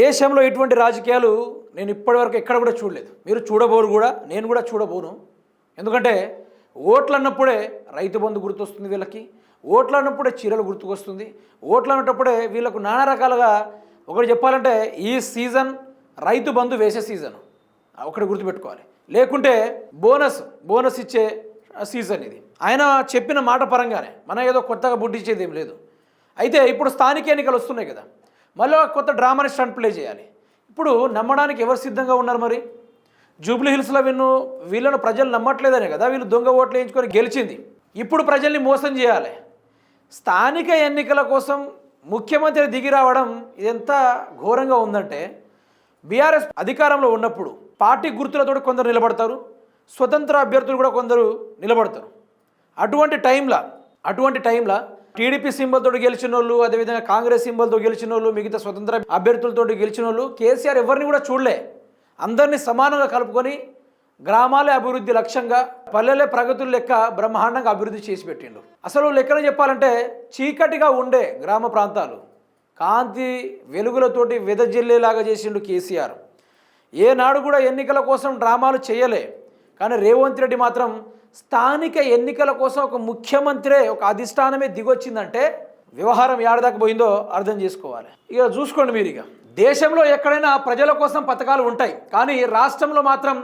దేశంలో ఇటువంటి రాజకీయాలు నేను ఇప్పటివరకు ఎక్కడ కూడా చూడలేదు. మీరు చూడబోరు కూడా నేను కూడా చూడబోను. ఎందుకంటే ఓట్లు అన్నప్పుడే రైతు బంధు గుర్తొస్తుంది వీళ్ళకి ఓట్లు అన్నప్పుడే చీరలు గుర్తుకొస్తుంది ఓట్లు అన్నప్పుడే వీళ్ళకు నానా రకాలుగా ఒకటి చెప్పాలంటే ఈ సీజన్ రైతు బంధు వేసే సీజన్. ఒకటి గుర్తుపెట్టుకోవాలి. లేకుంటే బోనస్ బోనస్ ఇచ్చే సీజన్ ఇది. ఆయన చెప్పిన మాట పరంగానే మనం ఏదో కొత్తగా బుడ్డిచ్చేది ఏం లేదు. అయితే ఇప్పుడు స్థానిక ఎన్నికలు వస్తున్నాయి కదా. మళ్ళీ ఒక కొత్త డ్రామాని స్టంట్ ప్లే చేయాలి. ఇప్పుడు నమ్మడానికి ఎవరు సిద్ధంగా ఉన్నారు మరి? జూబ్లీ హిల్స్లో వీళ్ళు వీళ్ళను ప్రజలు నమ్మట్లేదనే కదా వీళ్ళు దొంగ ఓట్లు వేయించుకొని గెలిచింది. ఇప్పుడు ప్రజల్ని మోసం చేయాలి. స్థానిక ఎన్నికల కోసం ముఖ్యమంత్రి దిగి రావడం ఇదెంత ఘోరంగా ఉందంటే బీఆర్ఎస్ అధికారంలో ఉన్నప్పుడు పార్టీ గుర్తులతో కొందరు నిలబడతారు స్వతంత్ర అభ్యర్థులు కూడా కొందరు నిలబడతారు. అటువంటి టైంలో అటువంటి టైంలో టీడీపీ సింబల్తో గెలిచిన వాళ్ళు అదేవిధంగా కాంగ్రెస్ సింబల్తో గెలిచిన వాళ్ళు మిగతా స్వతంత్ర అభ్యర్థులతో గెలిచిన వాళ్ళు కేసీఆర్ ఎవరిని కూడా చూడలే. అందరినీ సమానంగా కలుపుకొని గ్రామాలే అభివృద్ధి లక్ష్యంగా పల్లెలే ప్రగతులు లెక్క బ్రహ్మాండంగా అభివృద్ధి చేసి పెట్టిండు. అసలు లెక్కన చెప్పాలంటే చీకటిగా ఉండే గ్రామ ప్రాంతాలు కాంతి వెలుగులతోటి వెదజిల్లేలాగా చేసిండు కేసీఆర్. ఏనాడు కూడా ఎన్నికల కోసం డ్రామాలు చేయలే. కానీ రేవంత్ రెడ్డి మాత్రం స్థానిక ఎన్నికల కోసం ఒక ముఖ్యమంత్రే ఒక అధిష్టానమే దిగొచ్చిందంటే వ్యవహారం ఏడదాకా పోయిందో అర్థం చేసుకోవాలి. ఇక చూసుకోండి మీరు ఇక. దేశంలో ఎక్కడైనా ప్రజల కోసం పథకాలు ఉంటాయి కానీ రాష్ట్రంలో మాత్రం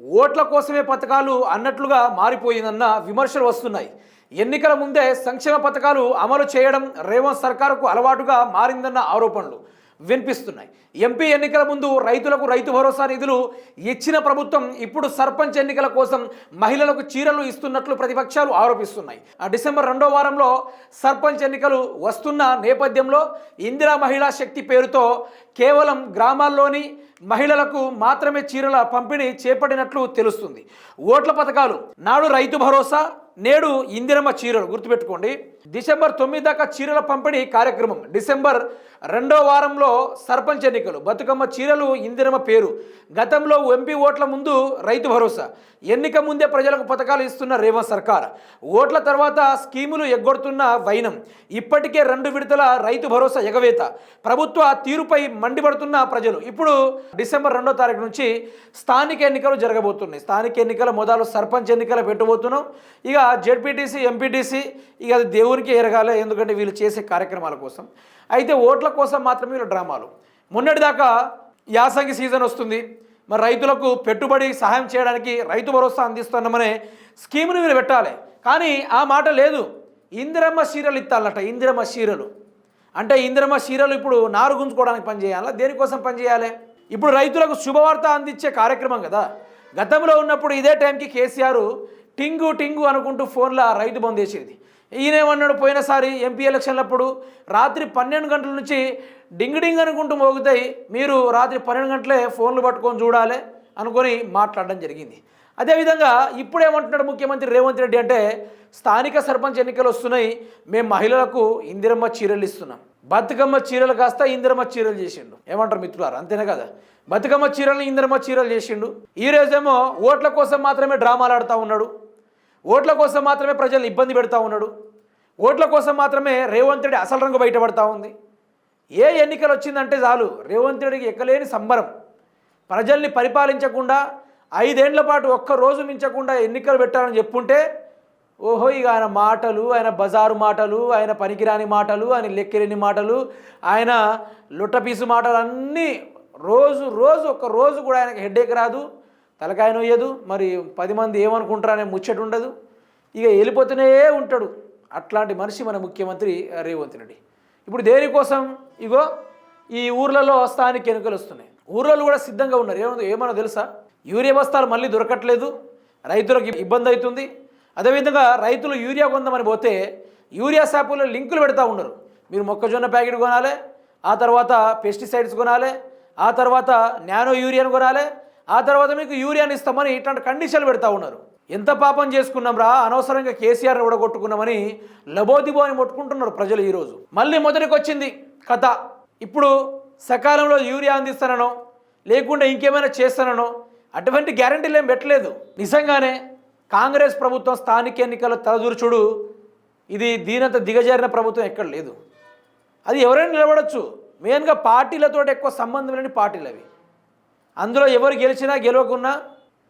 ఓట్ల కోసమే పథకాలు అన్నట్లుగా మారిపోయిందన్న విమర్శలు వస్తున్నాయి. ఎన్నికల ముందే సంక్షేమ పథకాలు అమలు చేయడం రేవంత్ సర్కారుకు అలవాటుగా మారిందన్న ఆరోపణలు. వినిపిస్తున్నాయి. ఎంపీ ఎన్నికల ముందు రైతులకు రైతు భరోసా నిధులు ఇచ్చిన ప్రభుత్వం ఇప్పుడు సర్పంచ్ ఎన్నికల కోసం మహిళలకు చీరలు ఇస్తున్నట్లు ప్రతిపక్షాలు ఆరోపిస్తున్నాయి. ఆ డిసెంబర్ రెండో వారంలో సర్పంచ్ ఎన్నికలు వస్తున్న నేపథ్యంలో ఇందిరా మహిళా శక్తి పేరుతో కేవలం గ్రామాల్లోని మహిళలకు మాత్రమే చీరల పంపిణీ చేపట్టినట్లు తెలుస్తుంది. ఓట్ల పథకాలు నాడు రైతు భరోసా నేడు ఇందిరమ్మ చీరలు గుర్తుపెట్టుకోండి. డిసెంబర్ తొమ్మిది దాకా చీరల పంపిణీ కార్యక్రమం. డిసెంబర్ రెండో వారంలో సర్పంచ్ ఎన్నికలు. బతుకమ్మ చీరలు ఇందిరమ్మ పేరు. గతంలో ఎంపీ ఓట్ల ముందు రైతు భరోసా. ఎన్నిక ముందే ప్రజలకు పథకాలు ఇస్తున్న రేవంత్ సర్కార్. ఓట్ల తర్వాత స్కీములు ఎగ్గొడుతున్న వైనం. ఇప్పటికే రెండు విడతల రైతు భరోసా ఎగవేత. ప్రభుత్వ తీరుపై మండిపడుతున్న ప్రజలు. ఇప్పుడు డిసెంబర్ రెండో తారీఖు నుంచి స్థానిక ఎన్నికలు జరగబోతున్నాయి. స్థానిక ఎన్నికల మొదలు సర్పంచ్ ఎన్నికలు పెట్టబోతున్నాం. ఇక జెడ్పీటీసీ ఎంపీటీసీ ఇక అది దేవునికి ఎరగాలి ఎందుకంటే వీళ్ళు చేసే కార్యక్రమాల కోసం. అయితే ఓట్ల కోసం మాత్రమే వీళ్ళు డ్రామాలు. మొన్నటిదాకా యాసంగి సీజన్ వస్తుంది. మరి రైతులకు పెట్టుబడి సహాయం చేయడానికి రైతు భరోసా అందిస్తున్నామనే స్కీమ్ను వీళ్ళు పెట్టాలి. కానీ ఆ మాట లేదు. ఇందిరమ్మ చీరలు ఇత్తాలట ఇందిరమ్మ చీరలు. అంటే ఇందిరమ్మ చీరలు ఇప్పుడు నారు గుంజుకోవడానికి పనిచేయాలా దేనికోసం పనిచేయాలి ఇప్పుడు రైతులకు శుభవార్త అందించే కార్యక్రమం కదా. గతంలో ఉన్నప్పుడు ఇదే టైంకి కేసీఆర్ టింగు టింగు అనుకుంటూ ఫోన్లో రైతు బంద్ చేసేది ఈయనేమన్నాడు పోయినసారి ఎంపీ ఎలక్షన్లప్పుడు రాత్రి పన్నెండు గంటల నుంచి డింగ్ డింగ్ అనుకుంటూ మోగుతాయి మీరు రాత్రి పన్నెండు గంటలే ఫోన్లు పట్టుకొని చూడాలి అనుకొని మాట్లాడడం జరిగింది. అదేవిధంగా ఇప్పుడు ఏమంటున్నాడు ముఖ్యమంత్రి రేవంత్ రెడ్డి అంటే స్థానిక సర్పంచ్ ఎన్నికలు వస్తున్నాయి మేము మహిళలకు ఇందిరమ్మ చీరలు ఇస్తున్నాం. బతుకమ్మ చీరలు కాస్త ఇందిరమ్మ చీరలు చేసిండు. ఏమంటారు మిత్రులారు అంతేనే కదా? బతుకమ్మ చీరలు ఇందిరమ్మ చీరలు చేసిండు. ఈ రోజేమో ఓట్ల కోసం మాత్రమే డ్రామాలు ఆడుతూ ఉన్నాడు. ఓట్ల కోసం మాత్రమే ప్రజలు ఇబ్బంది పెడతా ఉన్నాడు. ఓట్ల కోసం మాత్రమే రేవంత్ రెడ్డి అసలు రంగు బయటపడతా ఉంది. ఏ ఎన్నికలు వచ్చిందంటే చాలు రేవంత్ రెడ్డికి ఎక్కలేని సంబరం. ప్రజల్ని పరిపాలించకుండా ఐదేండ్ల పాటు ఒక్క రోజు మించకుండా ఎన్నికలు పెట్టాలని చెప్పుంటే ఓహో ఇక ఆయన మాటలు ఆయన బజారు మాటలు ఆయన పనికిరాని మాటలు ఆయన లెక్కిరని మాటలు ఆయన లుట్టపీసు మాటలు అన్నీ రోజు రోజు ఒక్క రోజు కూడా ఆయనకు హెడ్ఏక్ రాదు. తలకాయ నొయ్యదు మరి పది మంది ఏమనుకుంటారనే ముచ్చట ఉండదు. ఇక వెళ్ళిపోతూనే ఉంటాడు. అట్లాంటి మనిషి మన ముఖ్యమంత్రి రేవంత్ రెడ్డి. ఇప్పుడు దేనికోసం? ఇగో ఈ ఊర్లలో స్థానిక ఎన్నికలు వస్తున్నాయి. ఊర్లలో కూడా సిద్ధంగా ఉన్నారు. ఏమో ఏమన్నా తెలుసా? యూరియా బస్తాలు మళ్ళీ దొరకట్లేదు. రైతులకు ఇబ్బంది అవుతుంది. అదేవిధంగా రైతులు యూరియా కొందామని పోతే యూరియా షాపులో లింకులు పెడతా ఉన్నారు. మీరు మొక్కజొన్న ప్యాకెట్ కొనాలి ఆ తర్వాత పెస్టిసైడ్స్ కొనాలి ఆ తర్వాత నానో యూరియాను కొనాలి ఆ తర్వాత మీకు యూరియాని ఇస్తామని ఇట్లాంటి కండిషన్లు పెడతా ఉన్నారు. ఎంత పాపం చేసుకున్నాం రా? అనవసరంగా కేసీఆర్ని కూడా కొట్టుకున్నామని లబోదిబో అని కొట్టుకుంటున్నారు ప్రజలు ఈరోజు. మళ్ళీ మొదటికి వచ్చింది కథ. ఇప్పుడు సకాలంలో యూరియా అందిస్తానో లేకుండా ఇంకేమైనా చేస్తానో అటువంటి గ్యారంటీలు ఏం పెట్టలేదు. నిజంగానే కాంగ్రెస్ ప్రభుత్వం స్థానిక ఎన్నికల తలదూర్చుడు ఇది దీనంత దిగజారిన ప్రభుత్వం ఎక్కడ లేదు. అది ఎవరైనా నిలబడచ్చు. మెయిన్గా పార్టీలతో ఎక్కువ సంబంధం లేని పార్టీలు అవి అందులో ఎవరు గెలిచినా గెలవకున్నా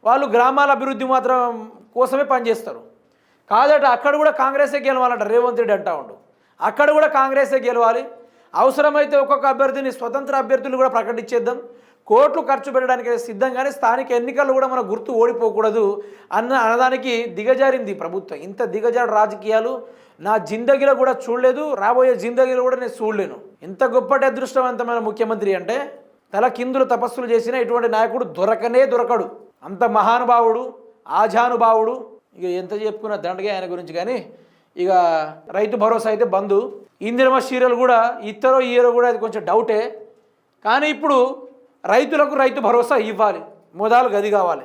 వాళ్ళు గ్రామాల అభివృద్ధి మాత్రం కోసమే పనిచేస్తారు. కాదట అక్కడ కూడా కాంగ్రెసే గెలవాలంట రేవంత్ రెడ్డి అంటా ఉండు. అక్కడ కూడా కాంగ్రెసే గెలవాలి. అవసరమైతే ఒక్కొక్క అభ్యర్థిని స్వతంత్ర అభ్యర్థులు కూడా ప్రకటించేద్దాం. కోట్లు ఖర్చు పెట్టడానికి సిద్ధంగానే స్థానిక ఎన్నికల్లో కూడా మన గుర్తు ఓడిపోకూడదు అన్న అన్నదానికి దిగజారింది ప్రభుత్వం. ఇంత దిగజారు రాజకీయాలు నా జిందగీలో కూడా చూడలేదు రాబోయే జిందగీలో కూడా నేను చూడలేను. ఇంత గొప్పటి అదృష్టవంతమైన ముఖ్యమంత్రి అంటే తల కిందులు తపస్సులు చేసిన ఇటువంటి నాయకుడు దొరకనే దొరకడు. అంత మహానుభావుడు ఆజానుభావుడు. ఇక ఎంత చెప్పుకున్న దండగే ఆయన గురించి కానీ ఇక రైతు భరోసా అయితే బంధు ఇందిరమ సీరియల్ కూడా ఇతరో ఇయరో కూడా అది కొంచెం డౌటే. కానీ ఇప్పుడు రైతులకు రైతు భరోసా ఇవ్వాలి. మొదలు గది కావాలి.